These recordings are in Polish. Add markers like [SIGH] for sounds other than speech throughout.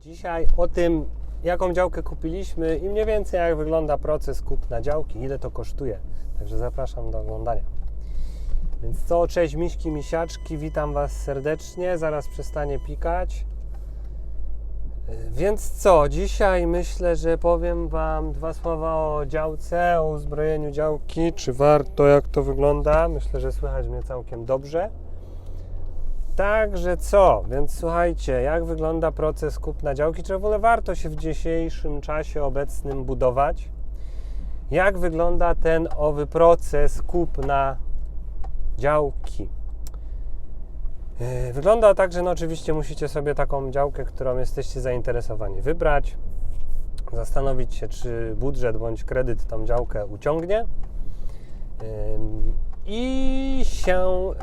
Dzisiaj o tym, jaką działkę kupiliśmy i mniej więcej jak wygląda proces kupna działki, ile to kosztuje. Także zapraszam do oglądania. Więc co, cześć miśki, misiaczki, witam Was serdecznie, zaraz przestanie pikać. Więc co, dzisiaj myślę, że powiem Wam dwa słowa o działce, o uzbrojeniu działki, czy warto, jak to wygląda. Myślę, że słychać mnie całkiem dobrze. Także co? Więc słuchajcie, jak wygląda proces kupna działki? Czy w ogóle warto się w dzisiejszym czasie obecnym budować? Jak wygląda ten owy proces kupna działki? Yy, Wygląda tak, że no oczywiście musicie sobie taką działkę, którą jesteście zainteresowani, wybrać, zastanowić się, czy budżet bądź kredyt tą działkę uciągnie i się y,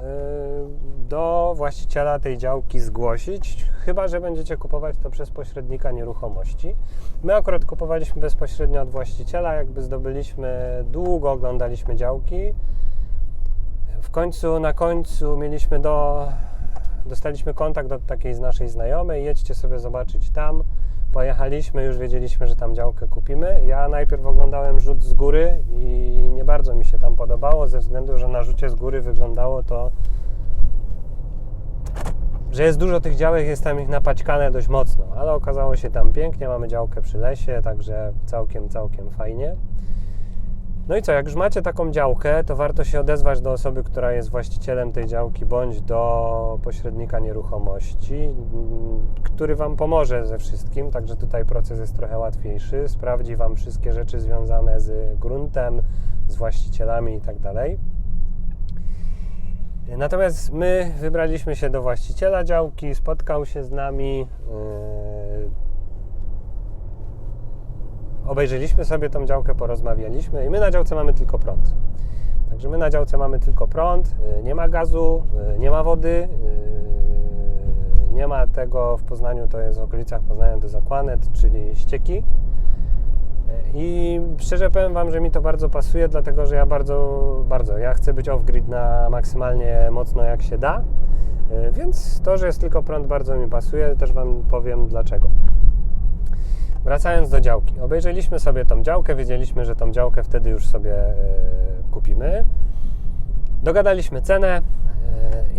do właściciela tej działki zgłosić, chyba że będziecie kupować to przez pośrednika nieruchomości. My akurat kupowaliśmy bezpośrednio od właściciela, jakby zdobyliśmy, długo oglądaliśmy działki. W końcu, na końcu mieliśmy do, dostaliśmy kontakt od takiej z naszej znajomej, jedźcie sobie zobaczyć tam. Pojechaliśmy, już wiedzieliśmy, że tam działkę kupimy. Ja najpierw oglądałem rzut z góry i nie bardzo mi się tam podobało, ze względu, że na rzucie z góry wyglądało to, że jest dużo tych działek, jest tam ich napaćkane dość mocno, ale okazało się tam pięknie, mamy działkę przy lesie, także całkiem, całkiem fajnie. No i co, jak już macie taką działkę, to warto się odezwać do osoby, która jest właścicielem tej działki, bądź do pośrednika nieruchomości, mm, który Wam pomoże ze wszystkim, także tutaj proces jest trochę łatwiejszy, sprawdzi Wam wszystkie rzeczy związane z gruntem, z właścicielami i tak. Natomiast my wybraliśmy się do właściciela działki, spotkał się z nami. Yy, obejrzeliśmy sobie tą działkę, porozmawialiśmy i my na działce mamy tylko prąd. Także my na działce mamy tylko prąd, y, nie ma gazu, y, nie ma wody, nie ma tego w Poznaniu, to jest w okolicach Poznania, to jest czyli ścieki. I szczerze powiem Wam, że mi to bardzo pasuje, dlatego że ja bardzo, bardzo, ja chcę być off-grid na maksymalnie mocno jak się da, więc to, że jest tylko prąd bardzo mi pasuje, też Wam powiem dlaczego. Wracając do działki. Obejrzeliśmy sobie tą działkę, wiedzieliśmy, że tą działkę wtedy już sobie e, kupimy. Dogadaliśmy cenę e,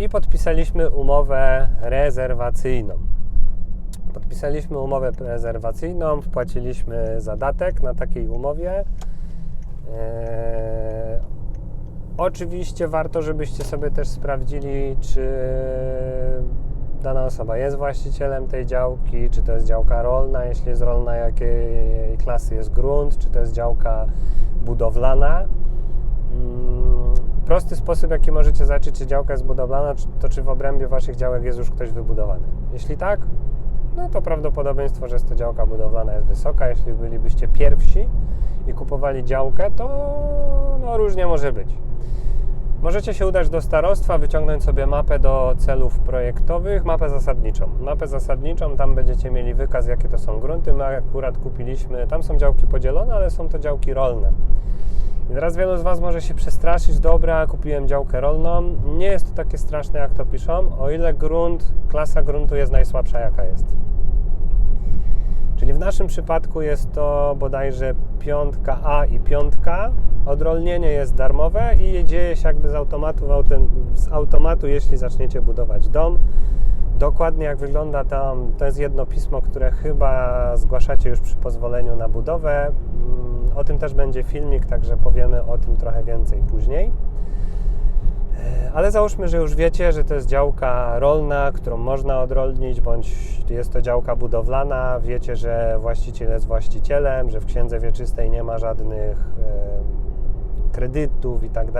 i podpisaliśmy umowę rezerwacyjną. Podpisaliśmy umowę rezerwacyjną, wpłaciliśmy zadatek na takiej umowie. E, oczywiście warto, żebyście sobie też sprawdzili, czy dana osoba jest właścicielem tej działki, czy to jest działka rolna, jeśli jest rolna, jakiej klasy jest grunt, czy to jest działka budowlana. Mm, Prosty sposób, jaki możecie zobaczyć, czy działka jest budowlana, to czy w obrębie waszych działek jest już ktoś wybudowany. Jeśli tak, no to prawdopodobieństwo, że jest to działka budowlana jest wysoka. Jeśli bylibyście pierwsi i kupowali działkę, to no, różnie może być. Możecie się udać do starostwa, wyciągnąć sobie mapę do celów projektowych, mapę zasadniczą. Mapę zasadniczą, tam będziecie mieli wykaz, jakie to są grunty. My akurat kupiliśmy, tam są działki podzielone, ale są to działki rolne. I teraz wielu z Was może się przestraszyć, dobra, kupiłem działkę rolną. Nie jest to takie straszne, jak to piszą, o ile grunt, klasa gruntu jest najsłabsza, jaka jest. Czyli w naszym przypadku jest to bodajże piątka A i piątka. Odrolnienie jest darmowe i dzieje się jakby z automatu, z automatu, jeśli zaczniecie budować dom. Dokładnie jak wygląda tam, to jest jedno pismo, które chyba zgłaszacie już przy pozwoleniu na budowę. O tym też będzie filmik, także powiemy o tym trochę więcej później. E, Ale załóżmy, że już wiecie, że to jest działka rolna, którą można odrolnić, bądź jest to działka budowlana. Wiecie, że właściciel jest właścicielem, że w księdze wieczystej nie ma żadnych em, kredytów i tak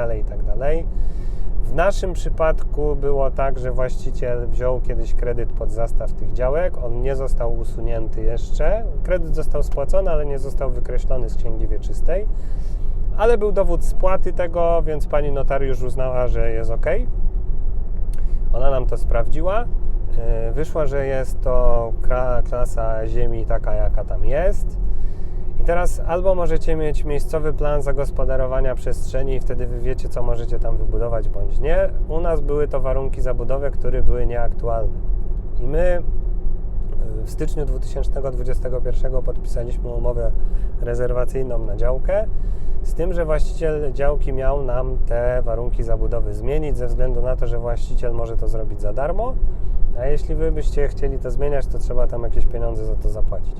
W naszym przypadku było tak, że właściciel wziął kiedyś kredyt pod zastaw tych działek. On nie został usunięty jeszcze. Kredyt został spłacony, ale nie został wykreślony z księgi wieczystej. Ale był dowód spłaty tego, więc pani notariusz uznała, że jest ok. Ona nam to sprawdziła. Yy, Wyszła, że jest to klasa ziemi taka, jaka tam jest. I teraz albo możecie mieć miejscowy plan zagospodarowania przestrzeni i wtedy wy wiecie, co możecie tam wybudować, bądź nie. U nas były to warunki zabudowy, które były nieaktualne. I my w styczniu 2021 podpisaliśmy umowę rezerwacyjną na działkę, z tym, że właściciel działki miał nam te warunki zabudowy zmienić, ze względu na to, że właściciel może to zrobić za darmo, a jeśli wy byście chcieli to zmieniać, to trzeba tam jakieś pieniądze za to zapłacić.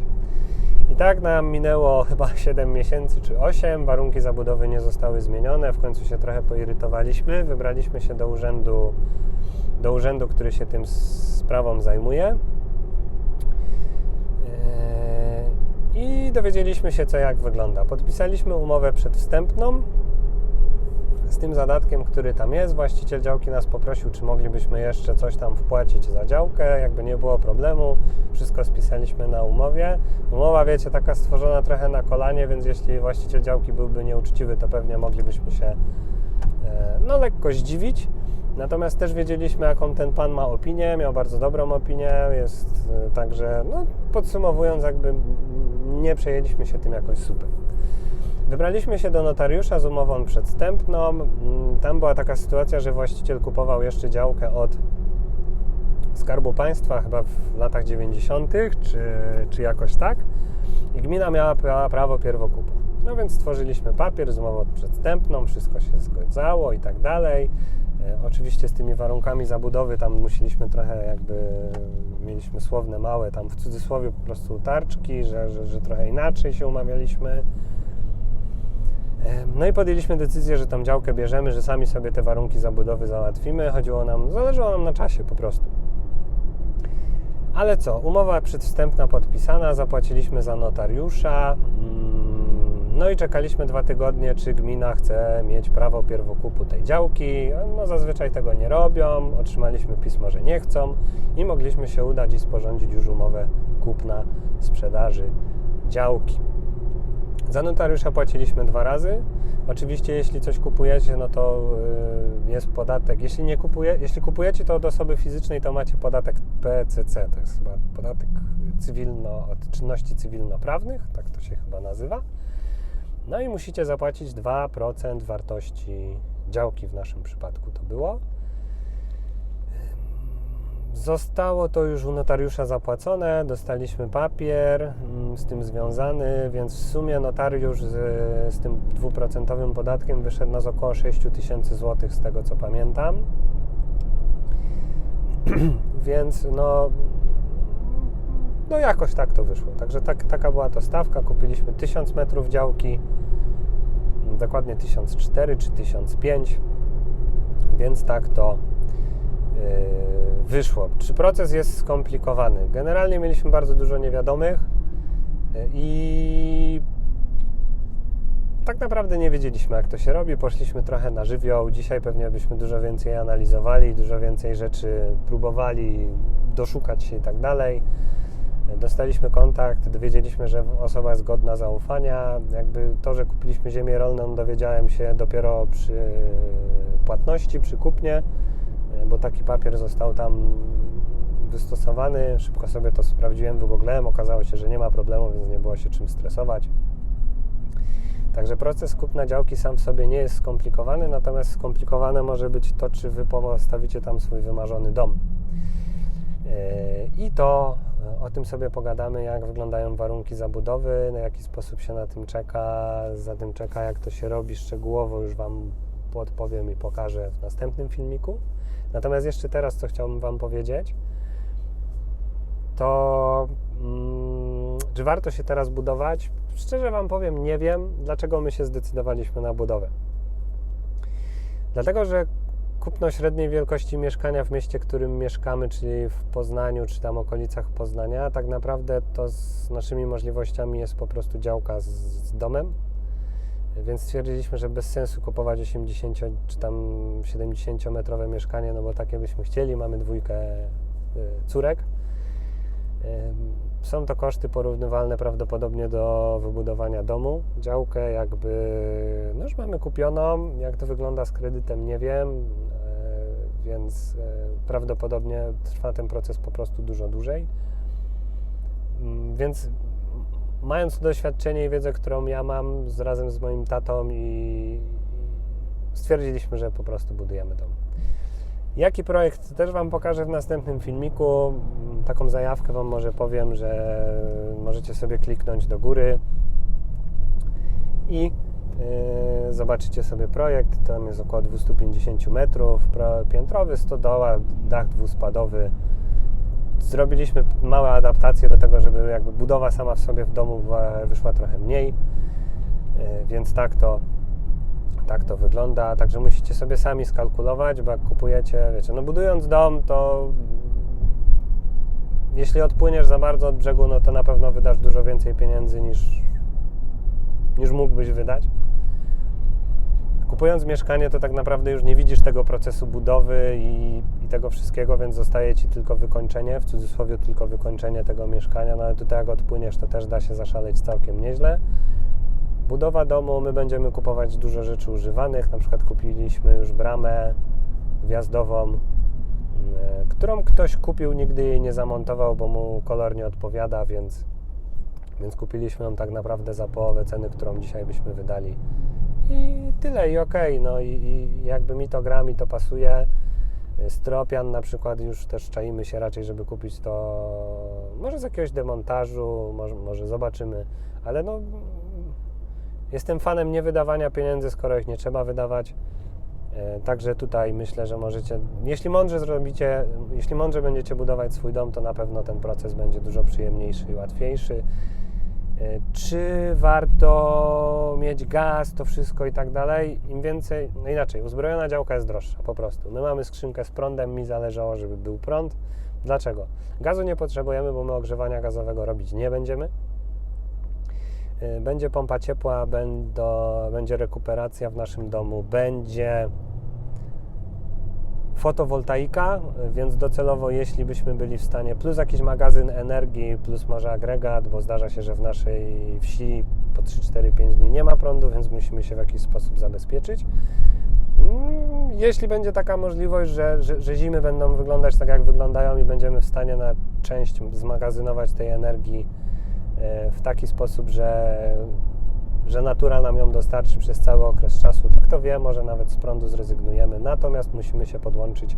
I tak nam minęło chyba [LAUGHS] 7 miesięcy czy 8, warunki zabudowy nie zostały zmienione, w końcu się trochę poirytowaliśmy, wybraliśmy się do urzędu, do urzędu który się tym sprawą zajmuje. Eee, I dowiedzieliśmy się, co jak wygląda. Podpisaliśmy umowę przedwstępną z tym zadatkiem, który tam jest. Właściciel działki nas poprosił, czy moglibyśmy jeszcze coś tam wpłacić za działkę. Jakby nie było problemu, wszystko spisaliśmy na umowie. Umowa, wiecie, taka stworzona trochę na kolanie, więc jeśli właściciel działki byłby nieuczciwy, to pewnie moglibyśmy się e, no lekko zdziwić. Natomiast też wiedzieliśmy, jaką ten pan ma opinię, miał bardzo dobrą opinię, jest e, także, no podsumowując, jakby nie przejęliśmy się tym jakoś super. Wybraliśmy się do notariusza z umową przedstępną. Mm, Tam była taka sytuacja, że właściciel kupował jeszcze działkę od Skarbu Państwa chyba w latach 90., czy, czy jakoś tak. I gmina miała pra- prawo pierwokupu. No więc stworzyliśmy papier z umową przedstępną, wszystko się zgadzało i tak dalej. E, Oczywiście z tymi warunkami zabudowy tam musieliśmy trochę jakby, mieliśmy słowne małe tam w cudzysłowie po prostu tarczki, że, że, że trochę inaczej się umawialiśmy. No i podjęliśmy decyzję, że tą działkę bierzemy, że sami sobie te warunki zabudowy załatwimy. Chodziło nam, zależało nam na czasie po prostu. Ale co, umowa przedwstępna podpisana, zapłaciliśmy za notariusza. mm, No i czekaliśmy dwa tygodnie, czy gmina chce mieć prawo pierwokupu tej działki. No zazwyczaj tego nie robią. Otrzymaliśmy pismo, że nie chcą i mogliśmy się udać i sporządzić już umowę kupna sprzedaży działki. Za notariusza płaciliśmy dwa razy. Oczywiście, jeśli coś kupujecie, no to y, jest podatek. Jeśli nie kupuje, jeśli kupujecie to od osoby fizycznej, to macie podatek PCC, to jest chyba podatek cywilno, od czynności cywilnoprawnych, tak to się chyba nazywa. No i musicie zapłacić 2% wartości działki w naszym przypadku to było. Zostało to już u notariusza zapłacone, dostaliśmy papier mm, z tym związany, więc w sumie notariusz z, z tym dwuprocentowym podatkiem wyszedł nas około 6 tysięcy złotych z tego co pamiętam. [CLEARS THROAT] więc no, no jakoś tak to wyszło. Także tak, taka była to stawka. Kupiliśmy 1000 metrów działki, dokładnie 1004 czy 1005, więc tak to yy, wyszło. Czy proces jest skomplikowany? Generalnie mieliśmy bardzo dużo niewiadomych yy, i tak naprawdę nie wiedzieliśmy, jak to się robi. Poszliśmy trochę na żywioł. Dzisiaj pewnie byśmy dużo więcej analizowali, dużo więcej rzeczy próbowali doszukać się i tak dalej. Dostaliśmy kontakt, dowiedzieliśmy, że osoba jest godna zaufania. Jakby to, że kupiliśmy ziemię rolną, dowiedziałem się dopiero przy płatności, przy kupnie, bo taki papier został tam wystosowany. Szybko sobie to sprawdziłem, wygooglałem. Okazało się, że nie ma problemu, więc nie było się czym stresować. Także proces kupna działki sam w sobie nie jest skomplikowany, natomiast skomplikowane może być to, czy wy postawicie tam swój wymarzony dom. Yy, I to e, o tym sobie pogadamy, jak wyglądają warunki zabudowy, na jaki sposób się na tym czeka, za tym czeka, jak to się robi szczegółowo, już Wam podpowiem i pokażę w następnym filmiku. Natomiast jeszcze teraz, co chciałbym Wam powiedzieć, to mm, czy warto się teraz budować? Szczerze Wam powiem, nie wiem, dlaczego my się zdecydowaliśmy na budowę. Dlatego, że kupno średniej wielkości mieszkania w mieście, w którym mieszkamy, czyli w Poznaniu, czy tam okolicach Poznania, tak naprawdę to z naszymi możliwościami jest po prostu działka z, z domem. Więc stwierdziliśmy, że bez sensu kupować 80 czy tam 70 metrowe mieszkanie, no bo takie byśmy chcieli. Mamy dwójkę y, córek. Są to koszty porównywalne prawdopodobnie do wybudowania domu. Działkę jakby, no już mamy kupioną. Jak to wygląda z kredytem, nie wiem, e, więc e, prawdopodobnie trwa ten proces po prostu dużo dłużej. Mm, Więc mając doświadczenie i wiedzę, którą ja mam z, razem z moim tatą i stwierdziliśmy, że po prostu budujemy dom. Jaki projekt też Wam pokażę w następnym filmiku. Taką zajawkę Wam może powiem, że możecie sobie kliknąć do góry i yy, zobaczycie sobie projekt. Tam jest około 250 metrów, piętrowy, stodoła, dach dwuspadowy. Zrobiliśmy małe adaptacje do tego, żeby jakby budowa sama w sobie w domu wyszła trochę mniej, yy, więc tak to tak to wygląda, także musicie sobie sami skalkulować, bo jak kupujecie, wiecie, no budując dom, to jeśli odpłyniesz za bardzo od brzegu, no to na pewno wydasz dużo więcej pieniędzy niż, niż mógłbyś wydać. Kupując mieszkanie, to tak naprawdę już nie widzisz tego procesu budowy i tego wszystkiego, więc zostaje ci tylko wykończenie, w cudzysłowie tylko wykończenie tego mieszkania, no ale tutaj jak odpłyniesz, to też da się zaszaleć całkiem nieźle. Budowa domu, my będziemy kupować dużo rzeczy używanych, na przykład kupiliśmy już bramę wjazdową, e, którą ktoś kupił, nigdy jej nie zamontował, bo mu kolor nie odpowiada, więc, więc kupiliśmy ją tak naprawdę za połowę ceny, którą dzisiaj byśmy wydali. I tyle, i okej, no i, i jakby mi to gra, mi to pasuje. Stropian na przykład już też czaimy się raczej, żeby kupić to może z jakiegoś demontażu, może, może zobaczymy, ale no Jestem fanem nie wydawania pieniędzy, skoro ich nie trzeba wydawać. E, Także tutaj myślę, że możecie, jeśli mądrze zrobicie, jeśli mądrze będziecie budować swój dom, to na pewno ten proces będzie dużo przyjemniejszy i łatwiejszy. E, Czy warto mieć gaz, to wszystko i tak dalej? Im więcej, no inaczej, uzbrojona działka jest droższa po prostu. My mamy skrzynkę z prądem, mi zależało, żeby był prąd. Dlaczego? Gazu nie potrzebujemy, bo my ogrzewania gazowego robić nie będziemy. Y, Będzie pompa ciepła, będą, będzie rekuperacja w naszym domu, będzie fotowoltaika, więc docelowo, jeśli byśmy byli w stanie, plus jakiś magazyn energii, plus może agregat, bo zdarza się, że w naszej wsi po 3-4-5 dni nie ma prądu, więc musimy się w jakiś sposób zabezpieczyć. Mm, Jeśli będzie taka możliwość, że, że, że zimy będą wyglądać tak, jak wyglądają i będziemy w stanie na część zmagazynować tej energii e, w taki sposób, że, że natura nam ją dostarczy przez cały okres czasu, to kto wie, może nawet z prądu zrezygnujemy. Natomiast musimy się podłączyć,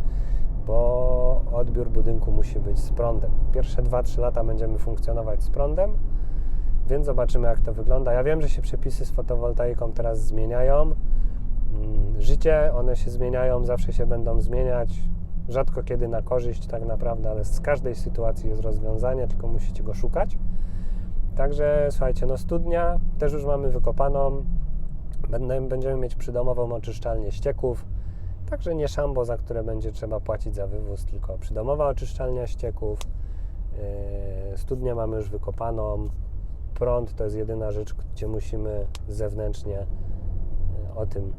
bo odbiór budynku musi być z prądem. Pierwsze 2-3 lata będziemy funkcjonować z prądem, więc zobaczymy, jak to wygląda. Ja wiem, że się przepisy z fotowoltaiką teraz zmieniają. Mm, Życie, one się zmieniają, zawsze się będą zmieniać. Rzadko kiedy na korzyść, tak naprawdę, ale z każdej sytuacji jest rozwiązanie, tylko musicie go szukać. Także słuchajcie, no studnia też już mamy wykopaną. Będziemy mieć przydomową oczyszczalnię ścieków. Także nie szambo, za które będzie trzeba płacić za wywóz, tylko przydomowa oczyszczalnia ścieków. Yy, Studnię mamy już wykopaną. Prąd to jest jedyna rzecz, gdzie musimy zewnętrznie yy, o tym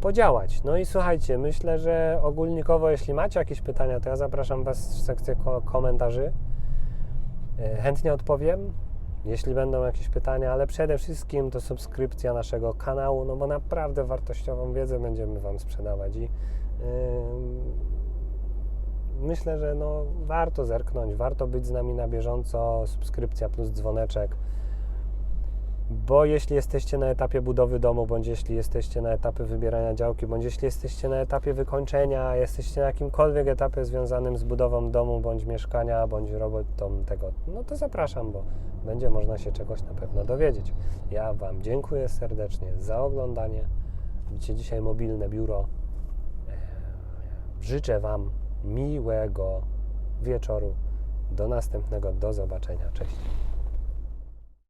podziałać. No i słuchajcie, myślę, że ogólnikowo, jeśli macie jakieś pytania, to ja zapraszam Was w sekcję ko- komentarzy. E, Chętnie odpowiem, jeśli będą jakieś pytania, ale przede wszystkim to subskrypcja naszego kanału, no bo naprawdę wartościową wiedzę będziemy Wam sprzedawać i yy, myślę, że no, warto zerknąć, warto być z nami na bieżąco, subskrypcja plus dzwoneczek, bo jeśli jesteście na etapie budowy domu, bądź jeśli jesteście na etapie wybierania działki, bądź jeśli jesteście na etapie wykończenia, jesteście na jakimkolwiek etapie związanym z budową domu, bądź mieszkania, bądź robotą tego, no to zapraszam, bo będzie można się czegoś na pewno dowiedzieć. Ja Wam dziękuję serdecznie za oglądanie. Widzicie dzisiaj mobilne biuro. Eee, Życzę Wam miłego wieczoru. Do następnego, do zobaczenia. Cześć.